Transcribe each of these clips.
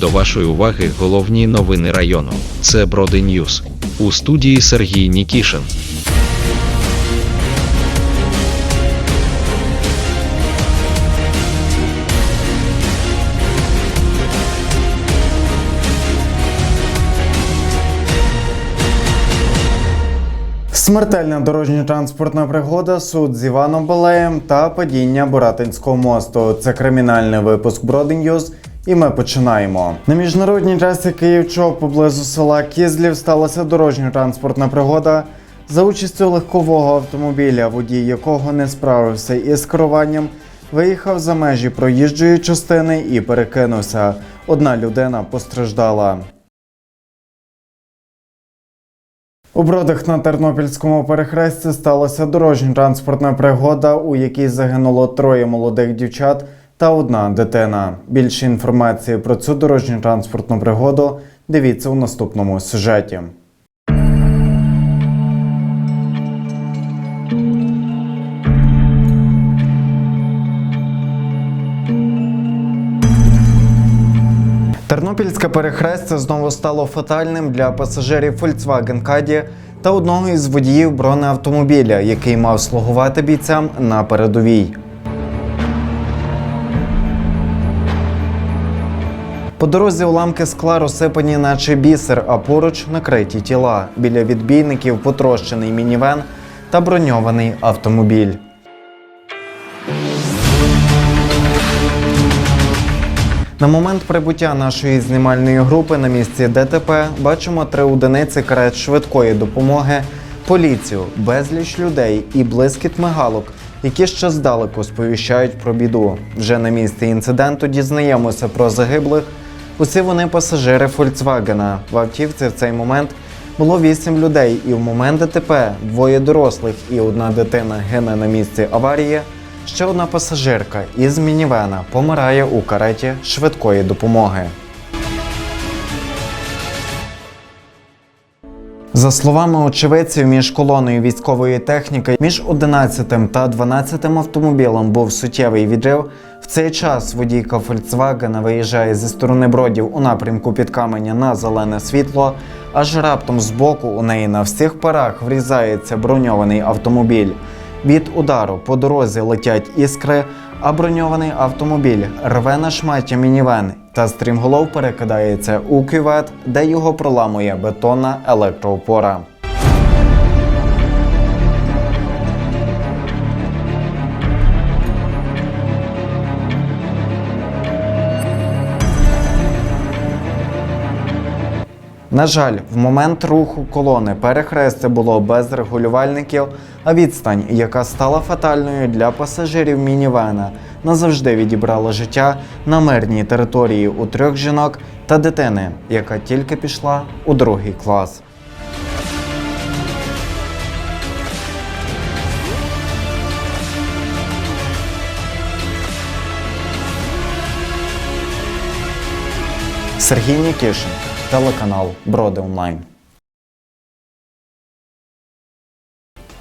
До вашої уваги головні новини району. Це Броди Ньюс. У студії Сергій Нікішин. Смертельна дорожньо-транспортна пригода, суд з Іваном Балеєм та падіння Буратинського мосту. Це кримінальний випуск Бродин'юз. І ми починаємо. На міжнародній трасі Київ-Чоп поблизу села Кізлів сталася дорожньо-транспортна пригода за участю легкового автомобіля, водій якого не справився із керуванням, виїхав за межі проїжджої частини і перекинувся. Одна людина постраждала. У бродах на Тернопільському перехресті сталася дорожньо-транспортна пригода, у якій загинуло троє молодих дівчат та одна дитина. Більше інформації про цю дорожньо-транспортну пригоду дивіться у наступному сюжеті. Тернопільське перехрестя знову стало фатальним для пасажирів Volkswagen Caddy та одного із водіїв бронеавтомобіля, який мав слугувати бійцям на передовій. По дорозі уламки скла розсипані, наче бісер, а поруч накриті тіла. Біля відбійників потрощений мінівен та броньований автомобіль. На момент прибуття нашої знімальної групи на місці ДТП бачимо три одиниці карет швидкої допомоги, поліцію, безліч людей і блискіт мигалок, які ще здалеку сповіщають про біду. Вже на місці інциденту дізнаємося про загиблих. Усі вони пасажири Фольксвагена. В автівці в цей момент було вісім людей, і в момент ДТП двоє дорослих і одна дитина гине на місці аварії. Ще одна пасажирка із мінівена помирає у кареті швидкої допомоги. За словами очевидців, між колоною військової техніки між 11 та 12 автомобілем був суттєвий відрив. В цей час водійка Фольксвагена виїжджає зі сторони бродів у напрямку під каменя на зелене світло, аж раптом збоку у неї на всіх парах врізається броньований автомобіль. Від удару по дорозі летять іскри, а броньований автомобіль рве на шматі мінівен та стрімголов перекидається у кювет, де його проламує бетонна електроопора. На жаль, в момент руху колони перехрестя було без регулювальників, а відстань, яка стала фатальною для пасажирів мінівена, назавжди відібрала життя на мирній території у трьох жінок та дитини, яка тільки пішла у другий клас. Сергій Нікішин, телеканал Броди Онлайн.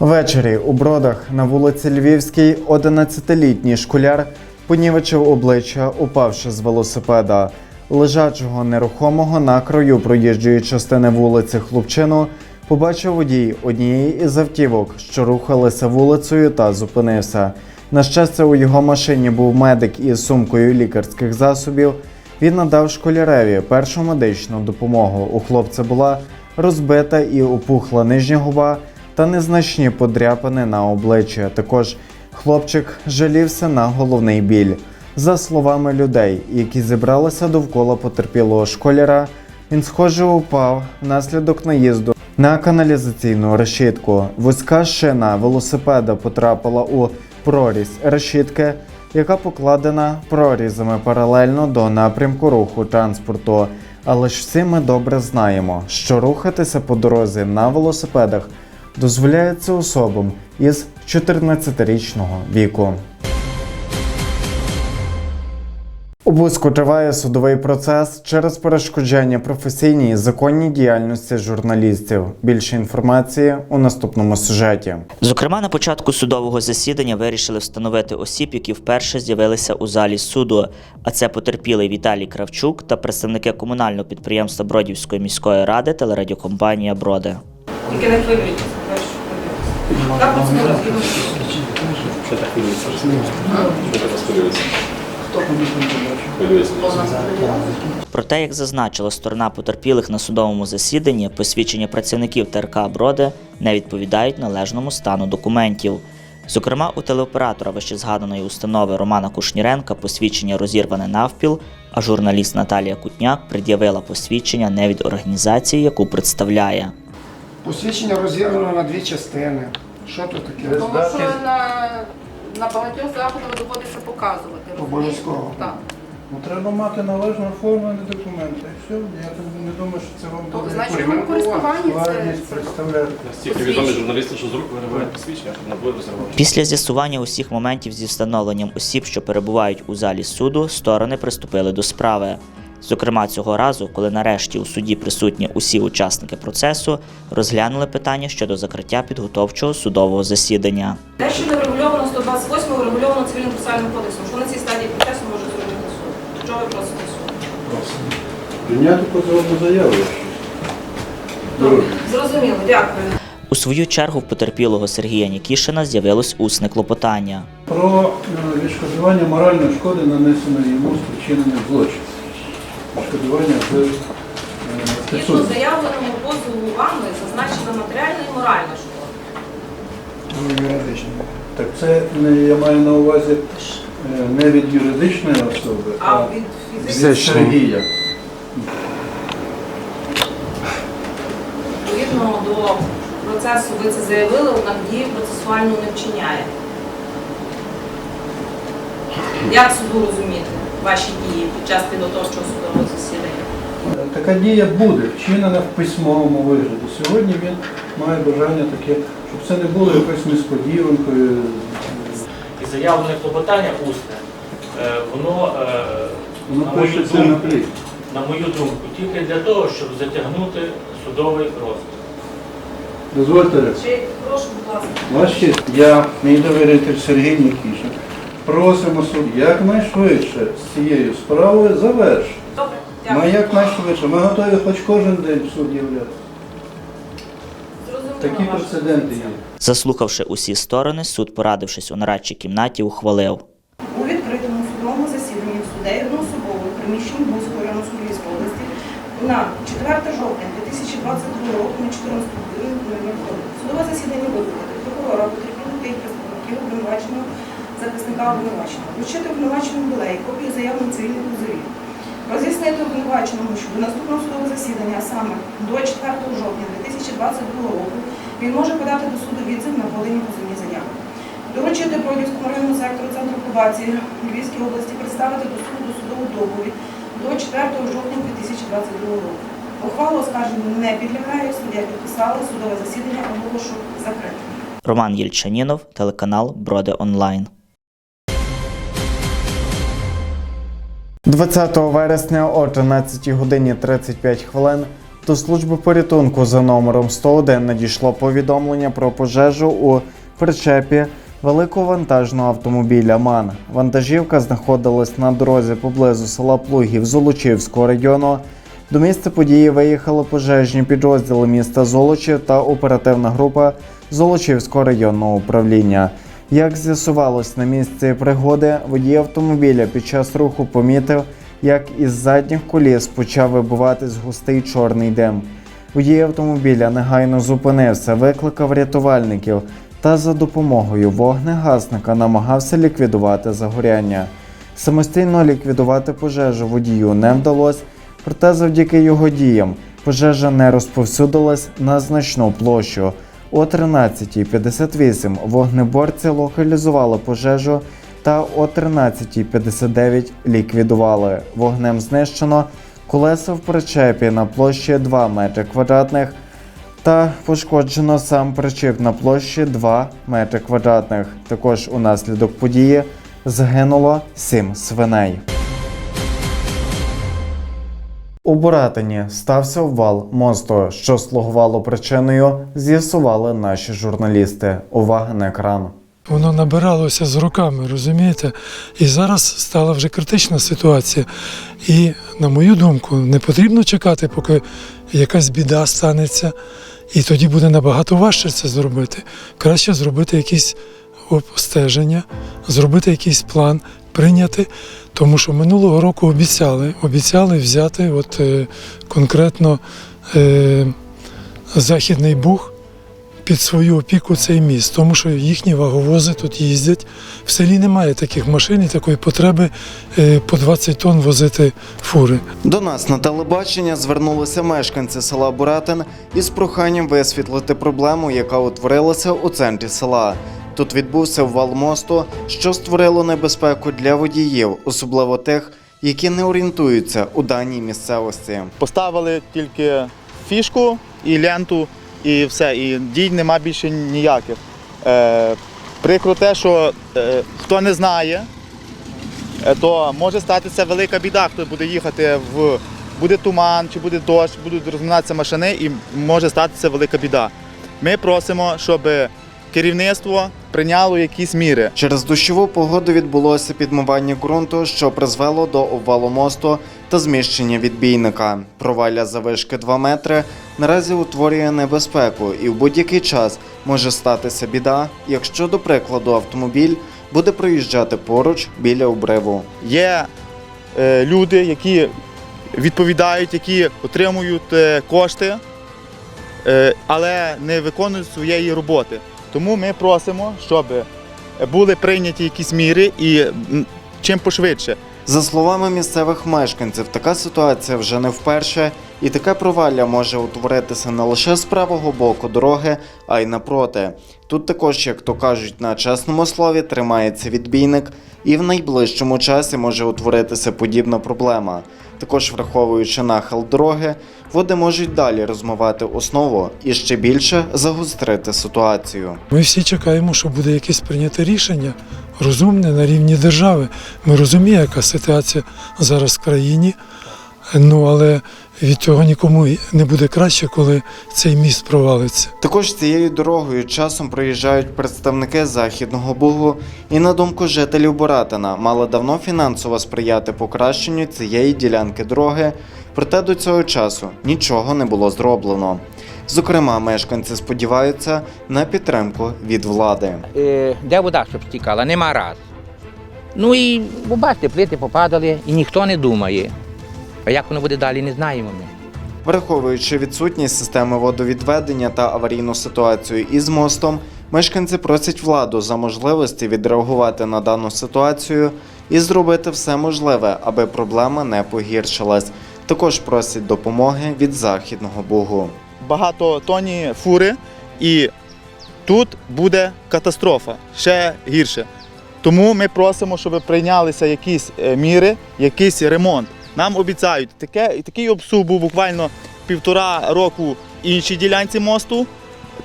Ввечері у бродах на вулиці Львівській 11-літній школяр понівечив обличчя, упавши з велосипеда. Лежачого нерухомого на краю проїжджої частини вулиці хлопчину побачив водій однієї із автівок, що рухалися вулицею та зупинився. На щастя, у його машині був медик із сумкою лікарських засобів. Він надав школяреві першу медичну допомогу. У хлопця була розбита і опухла нижня губа та незначні подряпини на обличчя. Також хлопчик жалівся на головний біль. За словами людей, які зібралися довкола потерпілого школяра, він схоже упав внаслідок наїзду на каналізаційну решітку. Вузька шина велосипеда потрапила у прорізь решітки, яка покладена прорізами паралельно до напрямку руху транспорту. Але ж всі ми добре знаємо, що рухатися по дорозі на велосипедах дозволяється особам із 14-річного віку. У Бузьку триває судовий процес через перешкоджання професійній і законній діяльності журналістів. Більше інформації у наступному сюжеті. Зокрема, на початку судового засідання вирішили встановити осіб, які вперше з'явилися у залі суду. А це потерпілий Віталій Кравчук та представники комунального підприємства Бродівської міської ради телерадіокомпанія Броди. Тільки не хвилюйтеся, перше хвилюйтеся. Так процедура згідно. Що так хвилюється? Що так розхвилюється? Хвилюється. Про те, як зазначила сторона потерпілих на судовому засіданні, посвідчення працівників ТРК Броди не відповідають належному стану документів. Зокрема, у телеоператора вищезгаданої установи Романа Кушніренка посвідчення розірване навпіл, а журналіст Наталія Кутняк пред'явила посвідчення не від організації, яку представляє. Посвідчення розірвано на дві частини. Що тут таке? Тому що на, на багатьох заходах доводиться показувати. Обов'язково. Так. Ну, треба мати належно оформлені документи. І все, я так не думаю, що це вам буде значить, це- складність представляти. Настільки відомі журналісти, що з рук виривають посвідчення, щоб не буде розірвати. Після з'ясування усіх моментів зі встановленням осіб, що перебувають у залі суду, сторони приступили до справи. Зокрема, цього разу, коли нарешті у суді присутні усі учасники процесу, розглянули питання щодо закриття підготовчого судового засідання. Те, що не врегульовано 128 врегульовано цивільним процесуальним кодексом, що на цій стадії процесу може зробити суд? Чого ви просите Прийняти позовну заяву. Добре. Зрозуміло, дякую. У свою чергу в потерпілого Сергія Нікішина з'явилось усне клопотання. Про е, відшкодування моральної шкоди, нанесеної йому спричиненим злочином. Відшкодування в е, Згідно заявленому позову вами зазначена матеріальна і моральна шкода. Ну. Так це не, я маю на увазі не від юридичної особи, А від фізичної, Сергія. відповідно до процесу, ви це заявили, однак дії процесуальну не вчиняє. Як суду розуміти ваші дії під час підготовчого судового засідання? Така дія буде вчинена в письмовому вигляді. Сьогодні він має бажання таке, щоб це не було якоюсь несподіванкою. Заявлене клопотання усне, е, воно, е, Воно на, мою думку, на мою думку, тільки для того, щоб затягнути судовий розгляд. Дозвольте, прошу, будь ласка. Ваш честь, я, мій довіритель Сергій Нікішин, просимо суд якнайшвидше з цією справою завершити. Добре, Ми якнайшвидше. Ми готові хоч кожен день в суд являти. Зрозуміло Такі прецеденти є. Заслухавши усі сторони, суд, порадившись у нарадчій кімнаті, ухвалив. У відкритому судовому засіданні в судей одноособово приміщенні Бузької району Сумської області на 4 жовтня 2022 року на 14 годину. Судове засідання викликати прокурора потерпілих та представників обвинуваченого захисника обвинуваченого. Вручити обвинуваченому білей копію заяви на цивільних позовів. Роз'яснити обвинуваченому, що до наступного судового засідання, а саме до 4 жовтня 2022 року, він може подати до суду відзив на подані позовні заяви. Доручити Бродівському районному сектору Центру пробації Львівській області представити до суду судову доповідь до 4 жовтня 2022 року. Ухвала оскарження не підлягає, суддя підписала, судове засідання оголошу закритим. Роман Єльчанінов, телеканал Броди Онлайн. 20 вересня о 13 годині 35 хвилин до служби порятунку за номером 101 надійшло повідомлення про пожежу у причепі великовантажного автомобіля МАН. Вантажівка знаходилась на дорозі поблизу села Плугів Золочівського району. До місця події виїхали пожежні підрозділи міста Золочів та оперативна група Золочівського районного управління. Як з'ясувалось на місці пригоди, водій автомобіля під час руху помітив, як із задніх коліс почав вибиватись густий чорний дим. Водій автомобіля негайно зупинився, викликав рятувальників та за допомогою вогнегасника намагався ліквідувати загоряння. Самостійно ліквідувати пожежу водію не вдалося, проте завдяки його діям пожежа не розповсюдилась на значну площу. О 13.58 вогнеборці локалізували пожежу та о 13.59 ліквідували. Вогнем знищено колеса в причепі на площі 2 метри квадратних та пошкоджено сам причіп на площі 2 метри квадратних. Також унаслідок події загинуло 7 свиней. У Буратині стався обвал мосту, що слугувало причиною, з'ясували наші журналісти. Увага на екран. Воно набиралося з роками, розумієте? І зараз стала вже критична ситуація. І, на мою думку, не потрібно чекати, поки якась біда станеться, і тоді буде набагато важче це зробити. Краще зробити якісь обстеження, зробити якийсь план, прийняти. Тому що минулого року обіцяли, обіцяли взяти от, е, конкретно е, Західний Буг під свою опіку цей міст, тому що їхні ваговози тут їздять. В селі немає таких машин і такої потреби е, по 20 тонн возити фури. До нас на телебачення звернулися мешканці села Буратин із проханням висвітлити проблему, яка утворилася у центрі села. Тут відбувся ввал мосту, що створило небезпеку для водіїв, особливо тих, які не орієнтуються у даній місцевості. Поставили тільки фішку і ленту, і все. І дій нема більше ніяких. Е, прикро те, що е, хто не знає, е, то може статися велика біда, хто буде їхати в. Буде туман, чи буде дощ, будуть розминатися машини і може статися велика біда. Ми просимо, щоб керівництво прийняло якісь міри. Через дощову погоду відбулося підмивання ґрунту, що призвело до обвалу мосту та зміщення відбійника. Провалля завишки 2 метри наразі утворює небезпеку, і в будь-який час може статися біда, якщо, до прикладу, автомобіль буде проїжджати поруч біля обриву. Є е, люди, які відповідають, які отримують е, кошти, е, але не виконують своєї роботи. Тому ми просимо, щоб були прийняті якісь міри і чим пошвидше. За словами місцевих мешканців, така ситуація вже не вперше, і таке провалля може утворитися не лише з правого боку дороги, а й напроти. Тут також, як то кажуть, на чесному слові тримається відбійник, і в найближчому часі може утворитися подібна проблема. Також враховуючи нахил дороги, води можуть далі розмивати основу і ще більше загострити ситуацію. Ми всі чекаємо, що буде якесь прийняте рішення розумне на рівні держави. Ми розуміємо, яка ситуація зараз в країні. Ну але від цього нікому не буде краще, коли цей міст провалиться. Також цією дорогою часом проїжджають представники Західного Бугу, і на думку жителів Боратина, мали давно фінансово сприяти покращенню цієї ділянки дороги, проте до цього часу нічого не було зроблено. Зокрема, мешканці сподіваються на підтримку від влади. е, де вода, щоб стікала, нема раз. Ну і бачите, плити попадали і ніхто не думає. А як воно буде далі, не знаємо ми. Враховуючи відсутність системи водовідведення та аварійну ситуацію із мостом, мешканці просять владу за можливості відреагувати на дану ситуацію і зробити все можливе, аби проблема не погіршилась. Також просять допомоги від західного бугу. Багатотонні фури, і тут буде катастрофа ще гірше. Тому ми просимо, щоб прийнялися якісь е, міри, якийсь ремонт. Нам обіцяють таке, такий обсуг був буквально півтора року іншій ділянці мосту.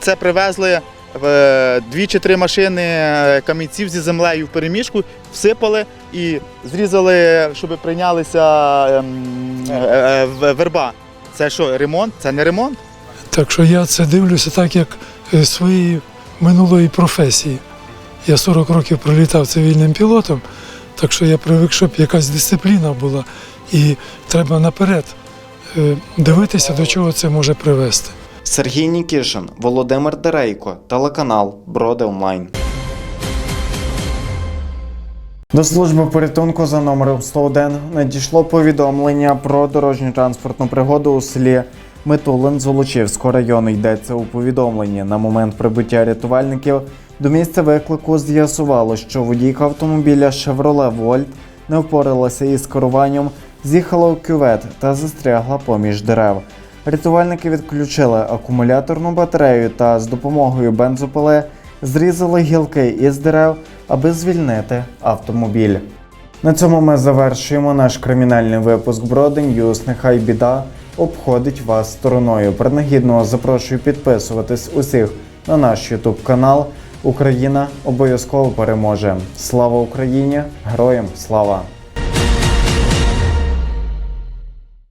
Це привезли е, дві чи три машини е, камінців зі землею в переміжку, всипали і зрізали, щоб прийнялися ем, е, верба. Це що, ремонт? Це не ремонт? Так що я це дивлюся так, як своєї минулої професії. Я 40 років пролітав цивільним пілотом, так що я привик, щоб якась дисципліна була. І треба наперед е, дивитися, до чого це може привести. Сергій Нікішин, Володимир Дерейко, телеканал Броди Онлайн. До служби порятунку за номером 101 надійшло повідомлення про дорожню транспортну пригоду у селі Метулин Золочівського району. Йдеться у повідомленні. На момент прибуття рятувальників до місця виклику з'ясувало, що водійка автомобіля Chevrolet Volt не впоралася із керуванням, з'їхала у кювет та застрягла поміж дерев. Рятувальники відключили акумуляторну батарею та з допомогою бензопили зрізали гілки із дерев, аби звільнити автомобіль. На цьому ми завершуємо наш кримінальний випуск Броди Ньюс. Нехай біда обходить вас стороною. Принагідно запрошую підписуватись усіх на наш YouTube канал. Україна обов'язково переможе. Слава Україні! Героям слава!